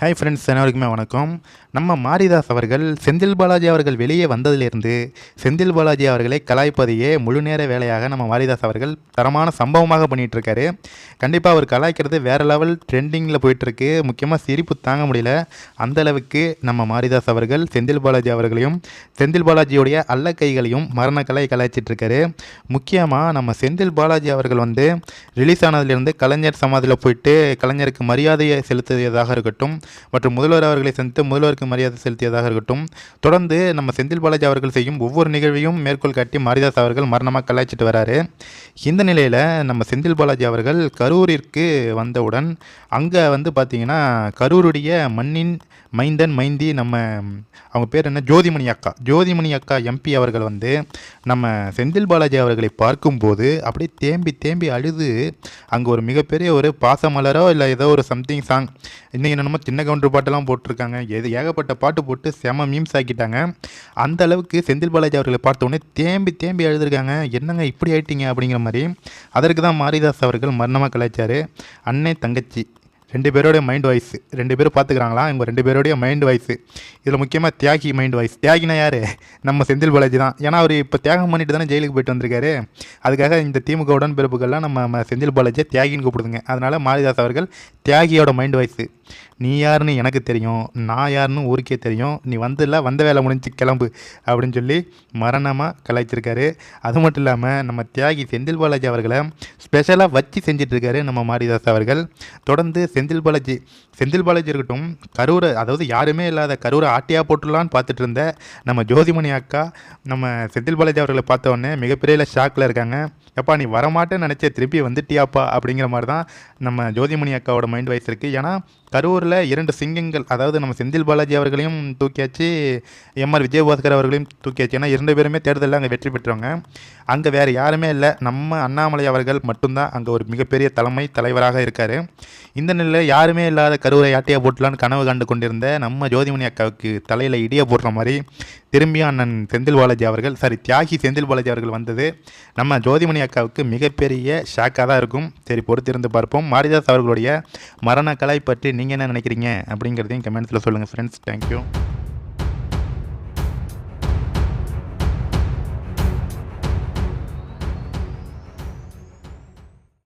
Hi friends அனைவருக்குமே வணக்கம். நம்ம மாரிதாஸ் அவர்கள் செந்தில் பாலாஜி அவர்கள் வெளியே வந்ததிலிருந்து செந்தில் பாலாஜி அவர்களை கலாய்ப்பதையே முழு நேர வேலையாக நம்ம மாரிதாஸ் அவர்கள் தரமான சம்பவமாக பண்ணிகிட்ருக்காரு கண்டிப்பாக அவர் கலாய்க்கிறது வேறு லெவல் ட்ரெண்டிங்கில் போயிட்டுருக்கு. முக்கியமாக சிரிப்பு தாங்க முடியல. அந்த அளவுக்கு நம்ம மாரிதாஸ் அவர்கள் செந்தில் பாலாஜி அவர்களையும் செந்தில் பாலாஜியுடைய அல்ல கைகளையும் மரண கலை முக்கியமாக நம்ம செந்தில் பாலாஜி அவர்கள் வந்து ரிலீஸ் ஆனதுலேருந்து கலைஞர் சமாதியில் போயிட்டு கலைஞருக்கு மரியாதையை செலுத்தியதாக இருக்கட்டும் மற்றும் முதல்வர் அவர்களை சந்தித்து முதல்வருக்கு மரியாதை செலுத்தியதாக இருக்கட்டும். தொடர்ந்து நம்ம செந்தில் பாலாஜி அவர்கள் செய்யும் ஒவ்வொரு நிகழ்வையும் மேற்கோள் காட்டி மாரிதாஸ் அவர்கள் மரணமாக கலாய்ச்சிட்டு வராரு. இந்த நிலையில் நம்ம செந்தில் பாலாஜி அவர்கள் கரூரிற்கு வந்தவுடன் அங்கே வந்து பார்த்திங்கன்னா கரூருடைய மண்ணின் மைந்தன் மைந்தி நம்ம அவங்க பேர் என்ன? ஜோதிமணி அக்கா. ஜோதிமணி அக்கா எம்பி அவர்கள் வந்து நம்ம செந்தில் பாலாஜி அவர்களை பார்க்கும்போது அப்படியே தேம்பி தேம்பி அழுது அங்கே ஒரு மிகப்பெரிய ஒரு பாசமலரோ இல்லை ஏதோ ஒரு சம்திங் சாங் இன்னும் என்னென்னமோ சின்ன கவுண்டர் பாட்டெல்லாம் போட்டிருக்காங்க? எது ஏகப்பட்ட பாட்டு போட்டு செம மீம்ஸ் ஆக்கிட்டாங்க. அந்த அளவுக்கு செந்தில் பாலாஜி அவர்களை பார்த்த உடனே தேம்பி தேம்பி அழுதுருக்காங்க. என்னங்க இப்படி ஆயிட்டீங்க அப்படிங்கிற மாதிரி. அதற்கு தான் மாரிதாஸ் அவர்கள் மரணமாக கலாச்சார் அன்னை தங்கச்சி ரெண்டு பேரோடைய மைண்ட் வாய்ஸ் ரெண்டு பேரும் பார்த்துக்கிறாங்களா? இவங்க ரெண்டு பேரோடைய மைண்ட் வாய்ஸ் இதில் முக்கியமாக தியாகி மைண்ட் வாய்ஸ் தியாகினா யார்? நம்ம செந்தில் பாலாஜி தான். ஏன்னா அவர் இப்போ தியாகம் பண்ணிட்டு தானே ஜெயிலுக்கு போயிட்டு வந்திருக்காரு. அதுக்காக இந்த திமுக உடன்பிறப்புகள்லாம் நம்ம நம்ம செந்தில் பாலாஜியை தியாகின்னு கூப்பிடுதுங்க. அதனால் மாரிதாஸ் அவர்கள் தியாகியோட மைண்ட் வாய்ஸ் நீ யாருன்னு எனக்கு தெரியும் நான் யாருன்னு ஊருக்கே தெரியும். நீ வந்துல வந்த வேலை முடிஞ்சு கிளம்பு அப்படின்னு சொல்லி மரணமாக கலாய்ச்சிருக்காரு. அது மட்டும் இல்லாமல் நம்ம தியாகி செந்தில் பாலாஜி அவர்களை ஸ்பெஷலாக வச்சு செஞ்சிட்ருக்காரு நம்ம மாரிதாஸ் அவர்கள். தொடர்ந்து செந்தில் பாலாஜி செந்தில் பாலாஜி இருக்கட்டும் கரூரை அதாவது யாருமே இல்லாத கரூரை ஆட்டியாக போட்டுடலான்னு பார்த்துட்டு இருந்த நம்ம ஜோதிமணி அக்கா நம்ம செந்தில் பாலாஜி அவர்களை பார்த்தோன்னே மிகப்பெரிய ஷாக்கில் இருக்காங்க. எப்பா நீ வரமாட்டேன்னு நினச்ச திருப்பி வந்துட்டியாப்பா அப்படிங்கிற மாதிரி தான் நம்ம ஜோதிமணி அக்காவோட மைண்ட் வைஸ் இருக்குது ஏன்னா கரூரில் இரண்டு சிங்கங்கள் அதாவது நம்ம செந்தில் பாலாஜி அவர்களையும் தூக்கியாச்சு எம்ஆர் விஜயபாஸ்கர் அவர்களையும் தூக்கியாச்சு. ஏன்னா இரண்டு பேருமே தேர்தலில் அங்கே வெற்றி பெற்றவங்க. அங்கே வேறு யாருமே இல்லை. நம்ம அண்ணாமலை அவர்கள் மட்டும்தான் அங்கே ஒரு மிகப்பெரிய தலைமை தலைவராக இருக்கார். இந்த நிலையில் யாருமே இல்லாத கரூரை யாட்டியாக போட்டலான்னு கனவு கண்டு கொண்டிருந்த நம்ம ஜோதிமணி அக்காவுக்கு தலையில் இடிய போடுற மாதிரி திரும்பியும் அண்ணன் செந்தில் பாலாஜி அவர்கள் சாரி தியாகி செந்தில் பாலாஜி அவர்கள் வந்தது நம்ம ஜோதிமணி அக்காவுக்கு மிகப்பெரிய ஷாக்காக தான் இருக்கும். சரி பொறுத்திருந்து பார்ப்போம். மாரிதாஸ் அவர்களுடைய மரணக்கலை பற்றி நீங்கள் என்ன நினைக்கிறீங்க அப்படிங்கிறதையும் கமெண்ட்ஸில் சொல்லுங்கள் ஃப்ரெண்ட்ஸ் தேங்க்யூ